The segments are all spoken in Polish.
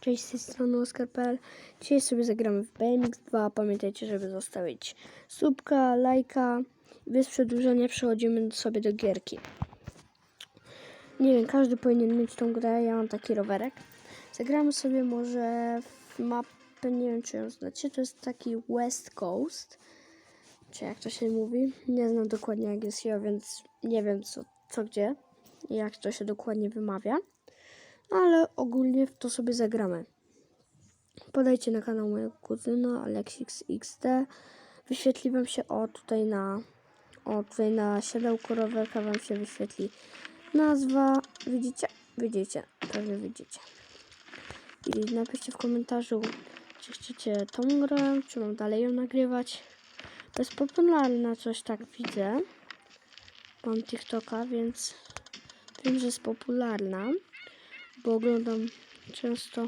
Cześć, z tej strony Oskar.pl. Dzisiaj sobie zagramy w BMX 2. Pamiętajcie, żeby zostawić subka, lajka. Bez przedłużenia przechodzimy sobie do gierki. Nie wiem, każdy powinien mieć tą grę. Ja mam taki rowerek. Zagramy sobie może w mapę, nie wiem czy ją znacie. To jest taki West Coast. Czy jak to się mówi? Nie znam dokładnie jak jest ja, więc nie wiem co, co gdzie. Jak to się dokładnie wymawia ale ogólnie w to sobie zagramy. Podajcie na kanał mojego kuzyna AlexixXD. Wyświetli Wam się o tutaj na o tutaj na siodełku rowerka Wam się wyświetli nazwa. Widzicie? Widzicie, pewnie widzicie. I napiszcie w komentarzu, czy chcecie tą grę, czy mam dalej ją nagrywać. To jest popularna, coś tak widzę. Mam TikToka, więc wiem, że jest popularna bo oglądam często.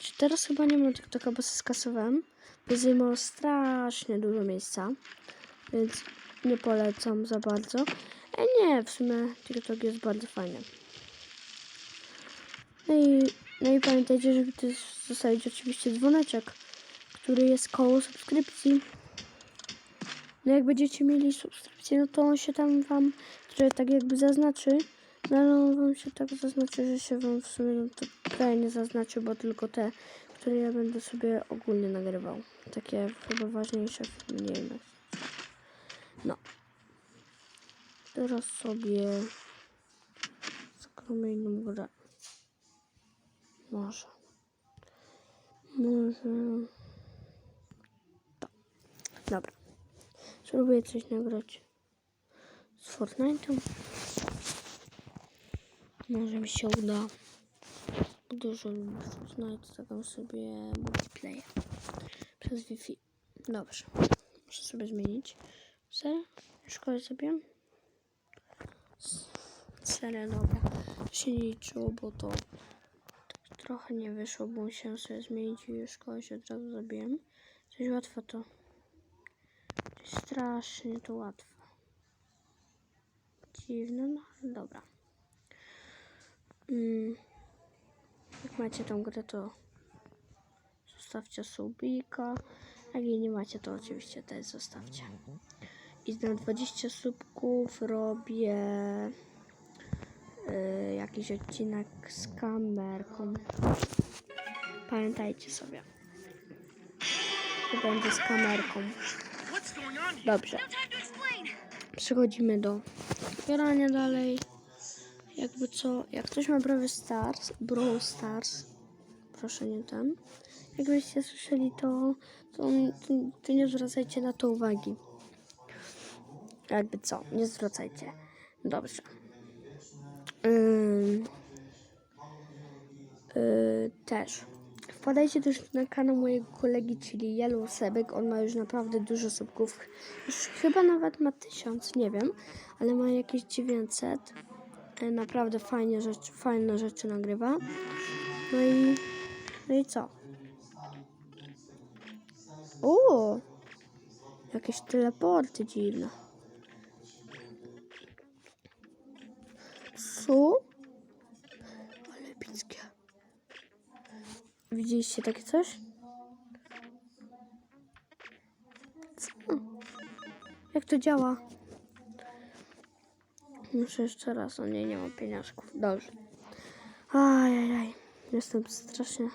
Czy teraz chyba nie mam TikToka, bo się skasowałem. Bo zajmowało strasznie dużo miejsca, więc nie polecam za bardzo. E nie, w sumie TikTok jest bardzo fajny. No i, no i pamiętajcie, żeby też zostawić oczywiście dzwoneczek, który jest koło subskrypcji. No jak będziecie mieli subskrypcję, no to on się tam wam, które tak jakby zaznaczy. No wam się tak zaznaczy, że się wam w sumie no prawie nie zaznaczy, bo tylko te, które ja będę sobie ogólnie nagrywał. Takie chyba ważniejsze filmy, nie. No. Teraz sobie zagramy inną grę. Może. Może. To. Dobra. Spróbuję coś nagrać z Fortnite'em. Może mi się uda. Dużo Fortnite, zagram sobie multiplayer przez Wi-Fi. Dobrze. Muszę sobie zmienić. Serio? Szkołę sobie? Serio, dobra. Się nie liczyło, bo to trochę nie wyszło, bo musiałem sobie zmienić i już się od razu zabiłem. Coś łatwo to. Strasznie to łatwo. Dziwne, no dobra. Mm. Jak macie tą grę, to zostawcie subika. Jak jej nie macie, to oczywiście też zostawcie. I na 20 subków robię y, jakiś odcinek z kamerką. Pamiętajcie sobie. To będzie z kamerką. Dobrze. Przechodzimy do grania dalej jakby co, jak ktoś ma Brawl Stars, Brawl Stars, proszę nie ten, jakbyście słyszeli to, to, to, to nie zwracajcie na to uwagi. Jakby co, nie zwracajcie. Dobrze. Yy, też. Wpadajcie też na kanał mojego kolegi, czyli Yellow Sebek. On ma już naprawdę dużo subków. Już chyba nawet ma tysiąc, nie wiem, ale ma jakieś 900. E, naprawdę fajnie rzeczy, fajne rzeczy nagrywa. No i, no i co? O! Jakieś teleporty dziwne. Co? Ale epickie. Widzieliście takie coś? Co? Jak to działa? Muszę jeszcze raz, o nie, nie mam pieniążków. Dobrze. Ajajaj, jestem strasznie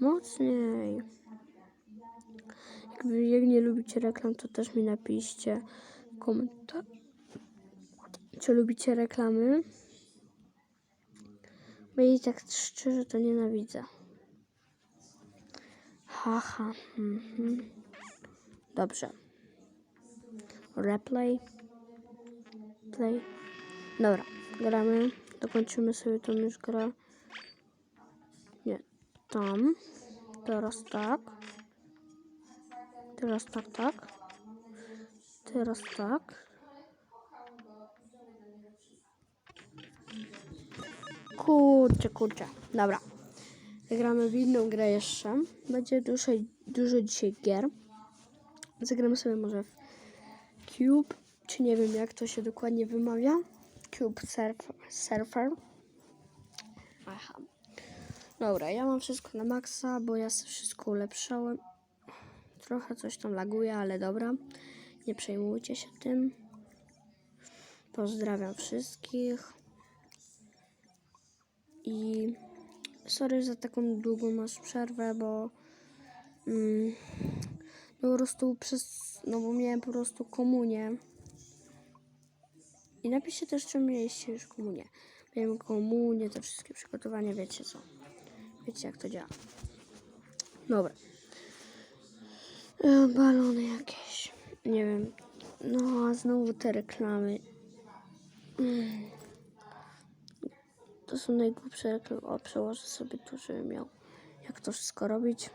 mocniej. Jakby, jak nie lubicie reklam, to też mi napiszcie w komentarzu. Czy lubicie reklamy? Bo ja tak szczerze to nienawidzę. Haha. Mhm. Dobrze. Replay play. Dobra, gramy. Dokończymy sobie tą już grę. Nie, tam. Teraz tak. Teraz tak, tak. Teraz tak. Kurczę, kurczę. Dobra. Zagramy w inną grę jeszcze. Będzie dużo, dużo dzisiaj gier. Zagramy sobie może w Cube czy nie wiem jak to się dokładnie wymawia. Cube Surf, Surfer. Aha. Dobra, ja mam wszystko na maksa, bo ja wszystko ulepszałem. Trochę coś tam laguje, ale dobra. Nie przejmujcie się tym. Pozdrawiam wszystkich. I sorry za taką długą masz przerwę, bo mm, no po prostu przez, no bo miałem po prostu komunię. I napiszcie też, czy mieliście już komunię. Miałem komunię, te wszystkie przygotowania, wiecie co. Wiecie jak to działa. Dobra. E, balony jakieś. Nie wiem. No, a znowu te reklamy. Mm. To są najgłupsze reklamy. O, przełożę sobie tu, żebym miał jak to wszystko robić.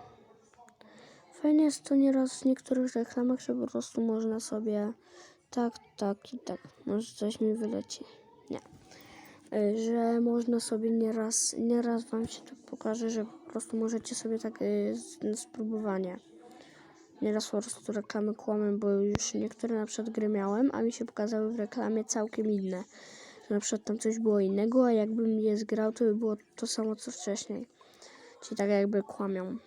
Fajnie jest to nieraz w niektórych reklamach, że po prostu można sobie tak, tak i tak. Może coś mi wyleci. Nie. Y, Że można sobie nieraz, nieraz wam się to pokaże, że po prostu możecie sobie tak y, spróbowanie. Nieraz po prostu reklamy kłamią, bo już niektóre na przykład gry miałem, a mi się pokazały w reklamie całkiem inne. Na przykład tam coś było innego, a jakbym je zgrał, to by było to samo co wcześniej. Czyli tak jakby kłamią.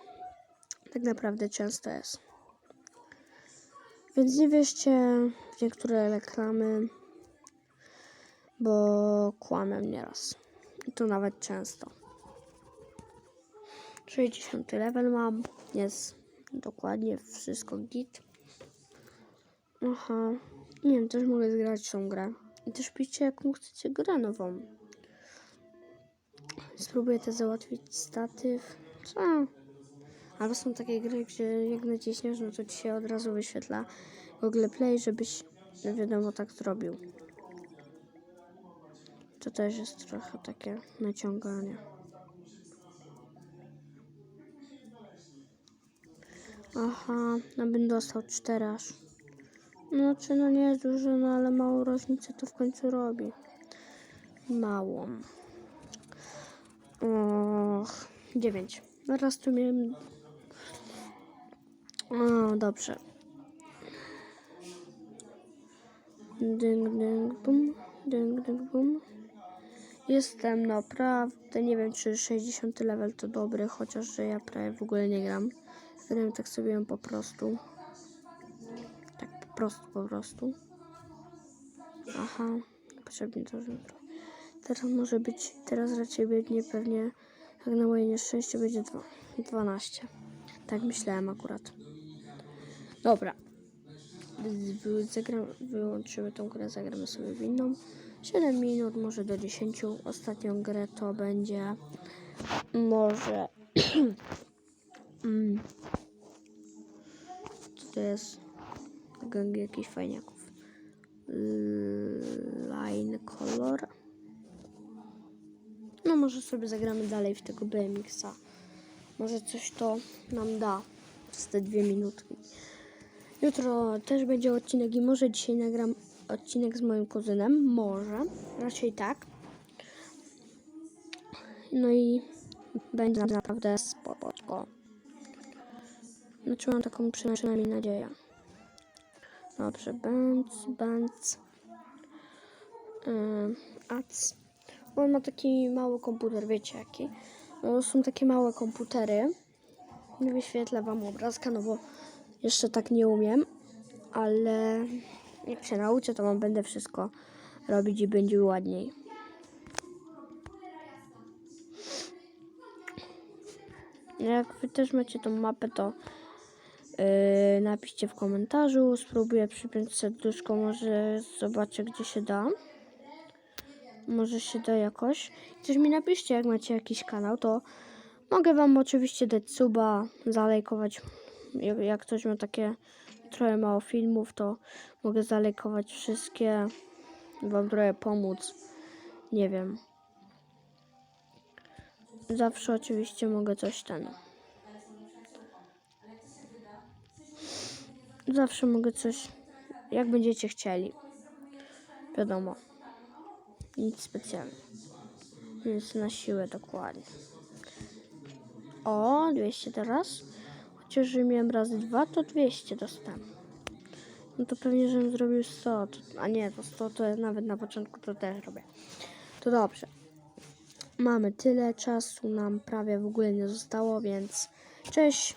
Tak naprawdę często jest. Więc nie wierzcie w niektóre reklamy, bo kłamią nieraz. I to nawet często. 60 level mam. Jest dokładnie wszystko git. Aha. Nie wiem, też mogę zgrać tą grę. I też piszcie, jaką chcecie grę nową. Spróbuję też załatwić statyw. Co? Ale są takie gry, gdzie jak naciśniesz, no to ci się od razu wyświetla Google Play, żebyś wiadomo tak zrobił. To też jest trochę takie naciąganie. Aha, no bym dostał 4 aż. No czy no nie jest dużo, no ale małą różnicę to w końcu robi. Małą. Och, 9. Raz tu miałem o, dobrze. Ding, ding, bum. Ding, ding, bum. Jestem naprawdę, nie wiem czy 60 level to dobry, chociaż że ja prawie w ogóle nie gram. Gram tak sobie po prostu. Tak po prostu, po prostu. Aha, potrzebnie to Teraz może być, teraz raczej będzie pewnie, jak na moje nieszczęście będzie dwa- 12. Tak myślałem akurat. Dobra. Zagram, wyłączymy tą grę, zagramy sobie w inną. 7 minut, może do 10. Ostatnią grę to będzie może. mm. Co to jest? Gang jakichś fajniaków. Line Color. No może sobie zagramy dalej w tego BMX-a. Może coś to nam da przez te dwie minutki. Jutro też będzie odcinek i może dzisiaj nagram odcinek z moim kuzynem. Może. Raczej tak. No i będzie naprawdę spoko. Znaczy mam taką przyna- przynajmniej nadzieję. Dobrze, bęc, bęc. Yy, ac. On ma taki mały komputer, wiecie jaki. No, są takie małe komputery. Nie wyświetlę wam obrazka, no bo jeszcze tak nie umiem, ale jak się nauczę, to wam będę wszystko robić i będzie ładniej. Jak wy też macie tą mapę, to yy, napiszcie w komentarzu. Spróbuję przypiąć serduszko, może zobaczę, gdzie się da. Może się da jakoś. Też mi napiszcie, jak macie jakiś kanał, to mogę wam oczywiście dać suba, zalajkować. Jak, jak ktoś ma takie trochę mało filmów, to mogę zalajkować wszystkie. Wam trochę pomóc. Nie wiem. Zawsze oczywiście mogę coś ten. Zawsze mogę coś, jak będziecie chcieli. Wiadomo. Nic specjalnego. Więc na siłę dokładnie. O, 200 teraz. Chociaż, miałem razy dwa, to 200 dostałem. No to pewnie, żebym zrobił 100. To, a nie, to 100 to nawet na początku to też robię. To dobrze. mamy tyle czasu, nam prawie w ogóle nie zostało, więc cześć,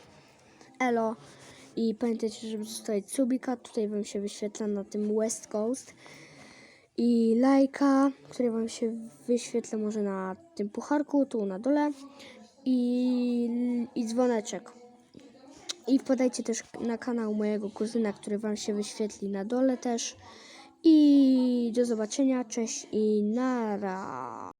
elo i pamiętajcie, żeby zostawić subika, tutaj wam się wyświetla na tym West Coast i lajka, które wam się wyświetla może na tym pucharku, tu na dole i, i dzwoneczek. I wpadajcie też na kanał mojego kuzyna, który wam się wyświetli na dole też. I do zobaczenia, cześć i nara.